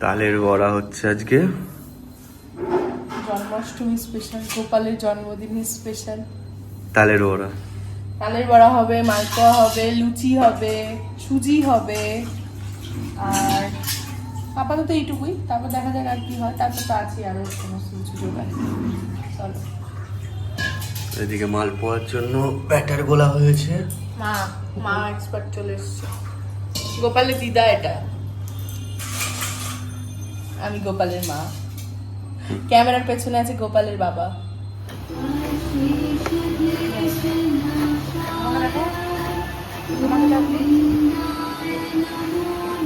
তালের বড়া হচ্ছে আজকে। জন্মাষ্টমী স্পেশাল গোপালের জন্মদিনের স্পেশাল তালের বড়া। তালের বড়া হবে মালপোয়া হবে লুচি হবে সুজি হবে আর আপাতত এইটুকুই। তারপর দেখা যাক আর কি হয়। তারপর তো আছে আরও সমস্ত কিছু জোগাড়। চলো। এদিকে মালপোয়ার জন্য ব্যাটার গোলা হয়েছে। মা মা এক্সপার্ট চলে এসছে। গোপালের দিদা এটা। আমি গোপালের মা। ক্যামেরার পেছনে আছে গোপালের বাবা।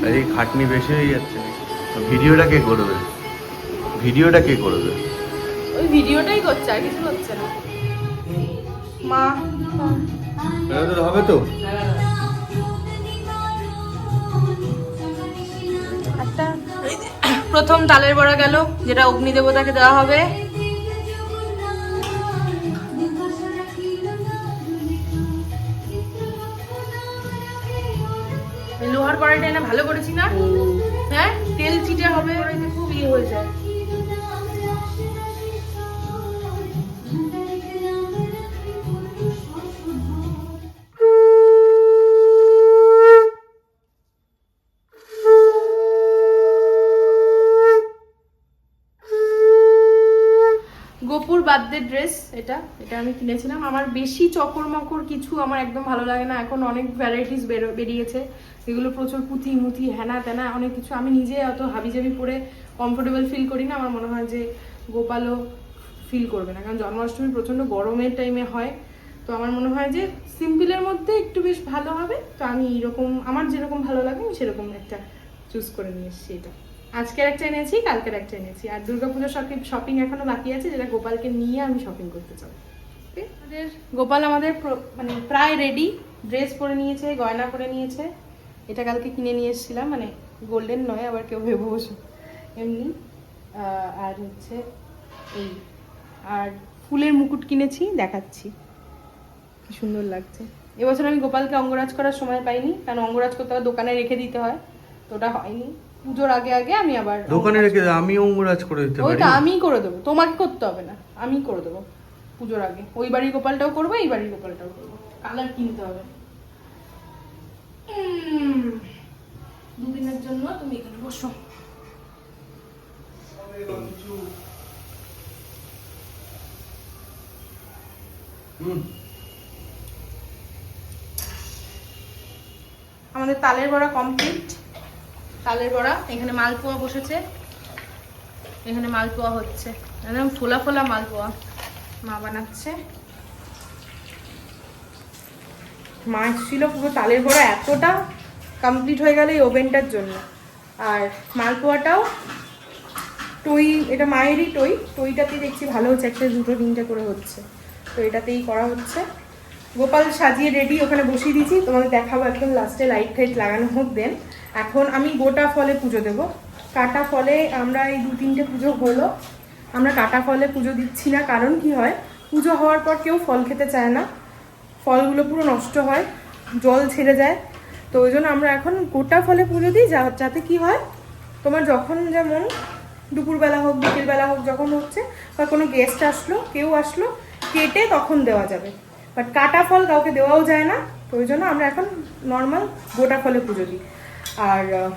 এই খাটনি বেশি হয়ে যাচ্ছে। ভিডিওটা কে করবে? ভিডিওটা কে করবে? ওই ভিডিওটাই করছে আর কিছু হচ্ছে না। মা। হবে তো? একটা প্রথম তালের বড়া গেল যেটা অগ্নি দেবতাকে দেওয়া হবে। লোহার কড়াইটা এনে ভালো করেছি না? হ্যাঁ তেল চিটে হবে। খুব ইয়ে হয়ে যায়। বার্থডে ড্রেস এটা এটা আমি কিনেছিলাম। আমার বেশি চকর মকর কিছু আমার একদম ভালো লাগে না। এখন অনেক ভ্যারাইটিস বেরিয়েছে। এগুলো প্রচুর পুঁথি মুথি হ্যানা ত্যানা অনেক কিছু। আমি নিজে অত হাবিজাবি পরে কমফোর্টেবল ফিল করি না। আমার মনে হয় যে গোপালও ফিল করবে না। কারণ জন্মাষ্টমী প্রচণ্ড গরমের টাইমে হয়। তো আমার মনে হয় যে সিম্পলের মধ্যে একটু বেশ ভালো হবে। তো আমি এরকম আমার যেরকম ভালো লাগে, আমি সেরকম একটা চুজ করে নিয়ে এসেছি এটা। আজকের একটা এনেছি, কালকের একটা এনেছি। আর দুর্গাপুজোর শপিং শপিং এখনও বাকি আছে, যেটা গোপালকে নিয়ে আমি শপিং করতে চাই? আমাদের, গোপাল আমাদের মানে প্রায় রেডি ড্রেস পরে নিয়েছে, গয়না পরে নিয়েছে। এটা কালকে কিনে নিয়ে এসেছিলাম মানে গোল্ডেন নয়, আবার কেউ ভেবে বসে। এমনি আর হচ্ছে এই, আর ফুলের মুকুট কিনেছি, দেখাচ্ছি। কি সুন্দর লাগছে। এবছর আমি গোপালকে অঙ্গরাজ করার সময় পাইনি, কারণ অঙ্গরাজ করতে দোকানে রেখে দিতে হয়, তো ওটা হয়নি। পুজোর আগে আগে আমি আবার দোকানে রেখে দে, আমি অঙ্গরাজ করে দিতে পারি। ওইটা আমিই করে দেবো। তোমাকে করতে হবে না আমি করে দেবো পুজোর আগে। ওই বাড়ির গোপালটাও করব এই বাড়ির গোপালটাও করব। কালার কিনতে হবে। দুদিনের জন্য তুমি এখানে বসো। আমাদের তালের বড়া কমপ্লিট তালের বড়া, এখানে মালপোয়া বসেছে। এখানে মালপোয়া হচ্ছে। একদম ফোলা ফোলা মালপোয়া মা বানাচ্ছে। মা ছিল পুরো তালের বড়া এতটা কমপ্লিট হয়ে গেল এই ওভেনটার জন্য। আর মালপোয়াটাও টই, এটা মায়েরই টই। টইটাতেই দেখছি ভালো হচ্ছে, একটা দুটো তিনটে করে হচ্ছে। তো এটাতেই করা হচ্ছে। গোপাল সাজিয়ে রেডি ওখানে বসিয়ে দিয়েছি তোমাদের দেখাবো একদম লাস্টে লাইট ফাইট লাগানো হোক দেন এখন আমি গোটা ফলে পুজো দেব। কাটা ফলে আমরা এই দু তিনটে পুজো হলো। আমরা কাটা ফলে পুজো দিচ্ছি না, কারণ কি হয়? পুজো হওয়ার পর কেউ ফল খেতে চায় না। ফলগুলো পুরো নষ্ট হয়, জল ছেড়ে যায়। তো ওই জন্য আমরা এখন গোটা ফলে পুজো দিই, যা যাতে কি হয়? তোমার যখন যেমন দুপুরবেলা হোক, বিকেলবেলা হোক, যখন হচ্ছে, বা কোনো গেস্ট আসলো, কেউ আসলো, কেটে তখন দেওয়া যাবে। বাট কাটা ফল কাউকে দেওয়াও যায় না। তো ওই জন্য আমরা এখন নর্মাল গোটা ফলে পুজো দিই। আর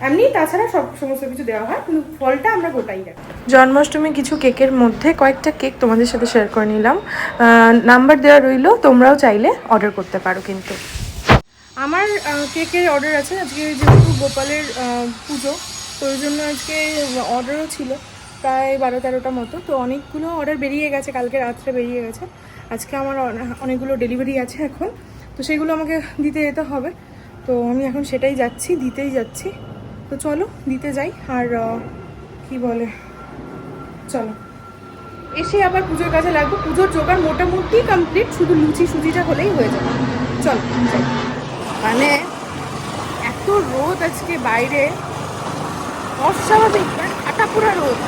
এমনি তাছাড়া সব সমস্ত কিছু দেওয়া হয় কিন্তু ফলটা আমরা গোটাই রাখি। জন্মাষ্টমী কিছু কেকের মধ্যে কয়েকটা কেক তোমাদের সাথে শেয়ার করে নিলাম। নাম্বার দেওয়া রইল তোমরাও চাইলে অর্ডার করতে পারো কিন্তু। আমার কেকের অর্ডার আছে আজকে যেহেতু গোপালের পুজো তো ওই জন্য আজকে অর্ডারও ছিল প্রায় বারো তেরোটা মতো তো অনেকগুলো অর্ডার বেরিয়ে গেছে কালকে রাত্রে বেরিয়ে গেছে। আজকে আমার অনে- অনেকগুলো ডেলিভারি আছে এখন তো সেগুলো আমাকে দিতে যেতে হবে। তো আমি এখন সেটাই যাচ্ছি, দিতেই যাচ্ছি। তো চলো, দিতে যাই। আর কি বলে? চলো। এসে আবার পুজোর কাজে লাগবো। পুজোর জোগাড় মোটামুটি কমপ্লিট শুধু লুচি সুজিটা হলেই হয়ে যাবে। চল মানে এত রোদ আজকে বাইরে। অস্বাভাবিক মানে কাটাপুরা রোদ।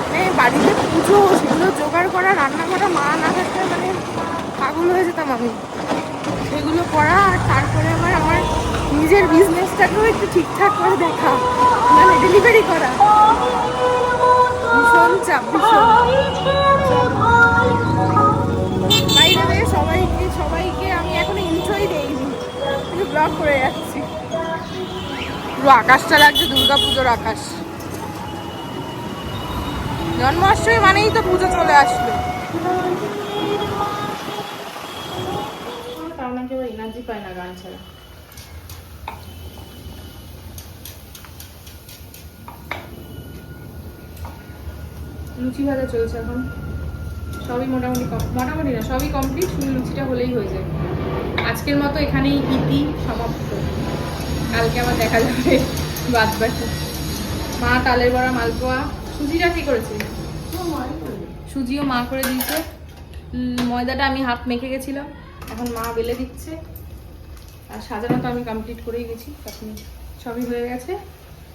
মানে বাড়িতে পুজো, সেগুলো জোগাড় করা, রান্না করা, মা না থাকলে মানে পাগল হয়ে যেতাম আমি। সেগুলো করা, আর তারপরে আবার আমার নিজের বিজনেসটাকেও একটু ঠিকঠাক করে দেখা মানে ডেলিভারি করা। ভীষণ চাপ, ভীষণ। সবাইকে সবাইকে আমি এখনও ইন্ট্রোই দেইনি কিন্তু ব্লগ করে যাচ্ছি। পুরো আকাশটা লাগছে দুর্গা পুজোর আকাশ। জন্মাষ্টমী মানেই তো পুজো চলে আসলো। তার নাকি আবার এনার্জি পায় না গান ছাড়া। লুচি ভাজা চলছে এখন। সবই মোটামুটি মোটামুটি না, সবই কমপ্লিট শুধু লুচিটা হলেই হয়ে যায়। আজকের মতো এখানেই ইতি সমাপ্ত। কালকে আবার দেখা যাবে বাদ বাকি। মা তালের বড়া, মালপোয়া। সুজিটা কি করেছে? সুজিও মা করে দিয়েছে। ময়দাটা আমি হাফ মেখে গেছিলাম। এখন মা বেলে দিচ্ছে। আর সাজানো তো আমি কমপ্লিট করেই গেছি। তখন সবই হয়ে গেছে।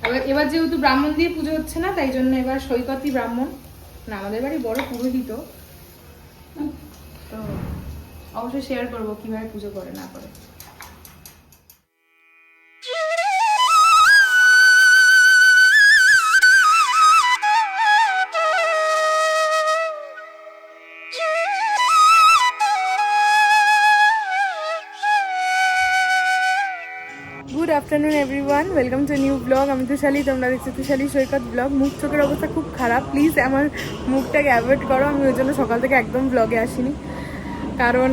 এবার এবার যেহেতু ব্রাহ্মণ দিয়ে পুজো হচ্ছে না, তাই জন্য এবার সৈকতই ব্রাহ্মণ। না আমাদের বাড়ি বড় পুরোহিত। তো অবশ্যই শেয়ার করব কীভাবে পুজো করে না করে। Afternoon everyone welcome to new blog আমি তুষালি তোমরা দেখছ তুষালি সৈকত ব্লগ মুখ চোখের অবস্থা খুব খারাপ। প্লিজ আমার মুখটাকে অ্যাভয়েড করো। আমি ওই জন্য সকাল থেকে একদম ব্লগে আসিনি। কারণ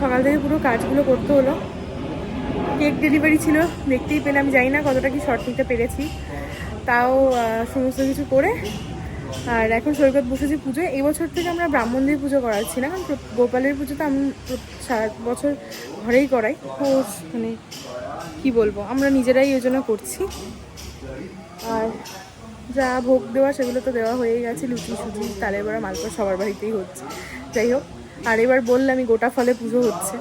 সকাল থেকে পুরো কাজগুলো করতে হলো। কেক ডেলিভারি ছিল। দেখতেই পেলে, আমি জানি না কতটা কি শর্ট নিতে পেরেছি। তাও সমস্ত কিছু করে। আর এখন সৈকত বসেছি পুজোয়। এই বছর থেকে আমরা ব্রাহ্মণ দিয়ে পুজো করাচ্ছি না। কারণ গোপালের পুজো তো আমি সারা বছর ঘরেই করাই। তো মানে কি বলব, আমরা নিজেরাই ওই জন্য করছি। আর যা ভোগ দেওয়া সেগুলো তো দেওয়া হয়ে গেছে, লুচি সুচি, তালের বড়া, মালপোয়া সবার বাড়িতেই হচ্ছে। যাই হোক, আর এবার বললামই গোটা ফলে পুজো হচ্ছে।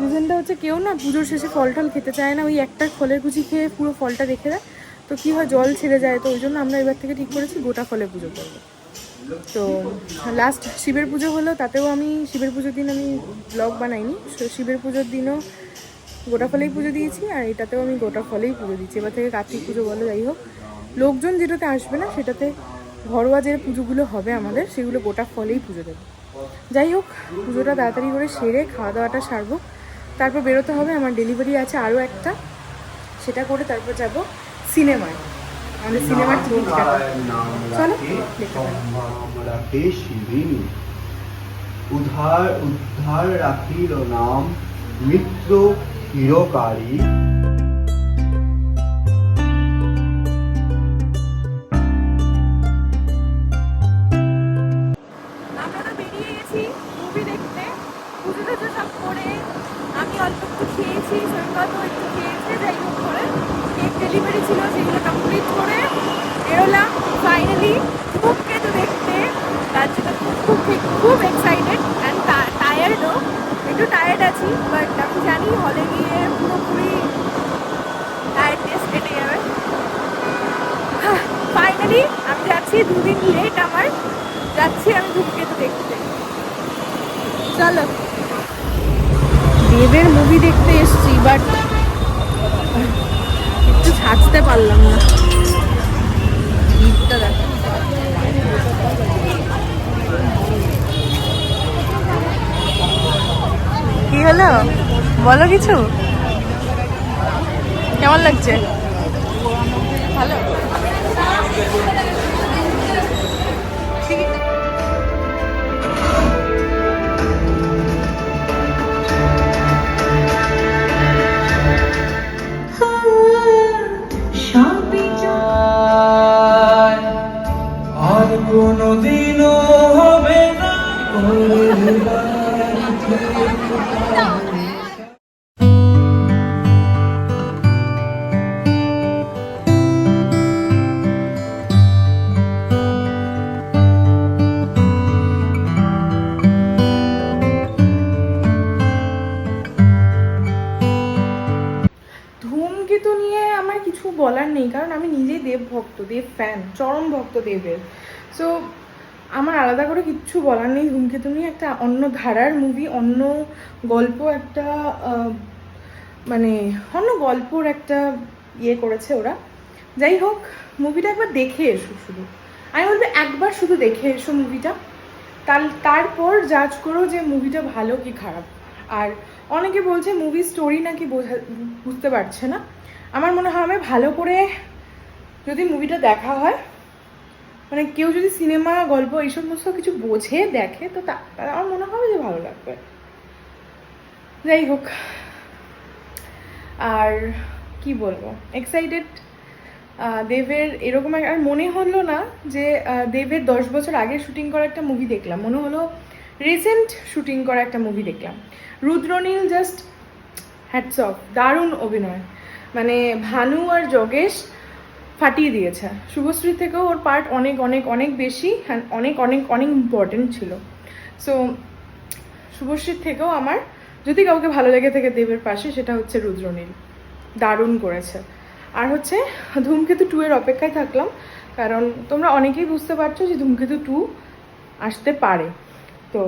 রিজনটা হচ্ছে কেউ না, পুজোর শেষে ফল টল খেতে চায় না, ওই একটা ফলের কুচি খেয়ে পুরো ফলটা রেখে দেয়। তো কী হয়, জল ছেড়ে যায়, তো ওই জন্য আমরা এবার থেকে ঠিক করেছি গোটা ফলে পুজো করব। তো লাস্ট শিবের পুজো হলো, তাতেও আমি, শিবের পুজোর দিন আমি ব্লগ বানাইনি। তো শিবের পুজোর দিনও গোটা ফলেই পুজো দিয়েছি আর এটাতেও আমি গোটা ফলেই পুজো দিচ্ছি। এবার থেকে কার্তিক পুজো বলো যাই হোক। লোকজন যেটাতে আসবে না সেটাতে ঘরোয়া যে পুজোগুলো হবে আমাদের সেগুলো গোটা ফলেই পুজো দেবো। যাই হোক পুজোটা তাড়াতাড়ি করে সেরে খাওয়া দাওয়াটা সারবো। তারপর বেরোতে হবে আমার ডেলিভারি আছে আরও একটা। সেটা করে তারপর যাব সিনেমায়। আমাদের সিনেমার টিকিট কাটা চলো উদ্ধার উদ্ধার রাখিল নাম মিত্র হিরকারী আমরা মুভি দেখতে এসছি বাট একটু সাজতে পারলাম না। ভিড়টা দেখো। কি হলো? বলো কিছু। কেমন লাগছে? ভালো। নেই, কারণ আমি নিজেই দেব ভক্ত দেব ফ্যান চরম ভক্ত দেবের। সো আমার আলাদা করে কিচ্ছু বলার নেই। ধূমকেতু নিয়ে একটা অন্য ধারার মুভি অন্য গল্প, একটা মানে অন্য গল্পর একটা ইয়ে করেছে ওরা। যাই হোক মুভিটা একবার দেখে এসো শুধু। আমি বলব একবার শুধু দেখে এসো মুভিটা তার তারপর জাজ করো যে মুভিটা ভালো কি খারাপ। আর অনেকে বলছে মুভি স্টোরি নাকি বোঝা, বুঝতে পারছে না। আমার মনে হয় আমি ভালো করে যদি মুভিটা দেখা হয় মানে কেউ যদি সিনেমা গল্প এই সমস্ত কিছু বোঝে, দেখে, তো তার আমার মনে হবে যে ভালো লাগবে। যাই হোক, আর কি বলব? এক্সাইটেড দেবের এরকম আর মনে হলো না যে দেবের দশ বছর আগে শুটিং করা একটা মুভি দেখলাম। মনে হলো রিসেন্ট শুটিং করা একটা মুভি দেখলাম। রুদ্রনীল জাস্ট হ্যাটস অফ দারুণ অভিনয়। মানে ভানু আর যোগেশ ফাটিয়ে দিয়েছে। শুভশ্রী থেকেও ওর পার্ট অনেক অনেক অনেক বেশি অনেক অনেক অনেক ইম্পর্টেন্ট ছিল। সো শুভশ্রীর থেকেও আমার, যদি কাউকে ভালো লেগে থাকে দেবের পাশে, সেটা হচ্ছে রুদ্রনীল। দারুণ করেছে। আর হচ্ছে, ধূমকেতু টু এর অপেক্ষায় থাকলাম, কারণ তোমরা অনেকেই বুঝতে পারছ যে ধূমকেতু টু আসতে পারে। তো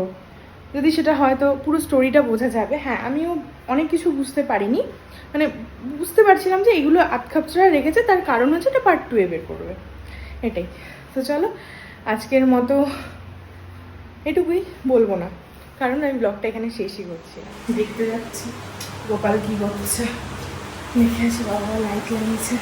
যদি সেটা হয় তো পুরো স্টোরিটা বোঝা যাবে হ্যাঁ আমিও অনেক কিছু বুঝতে পারিনি। মানে বুঝতে পারছিলাম যে এগুলো আতখাপছড়া রেখেছে, তার কারণ হচ্ছে এটা পার্ট টু এ বের করবে। এটাই। তো চলো, আজকের মতো এটুকুই বলব না, কারণ আমি ব্লগটা এখানে শেষই করছি দেখতে যাচ্ছি। গোপাল কী করছে? দেখে আসি, বাবা লাইট লাগিয়েছে।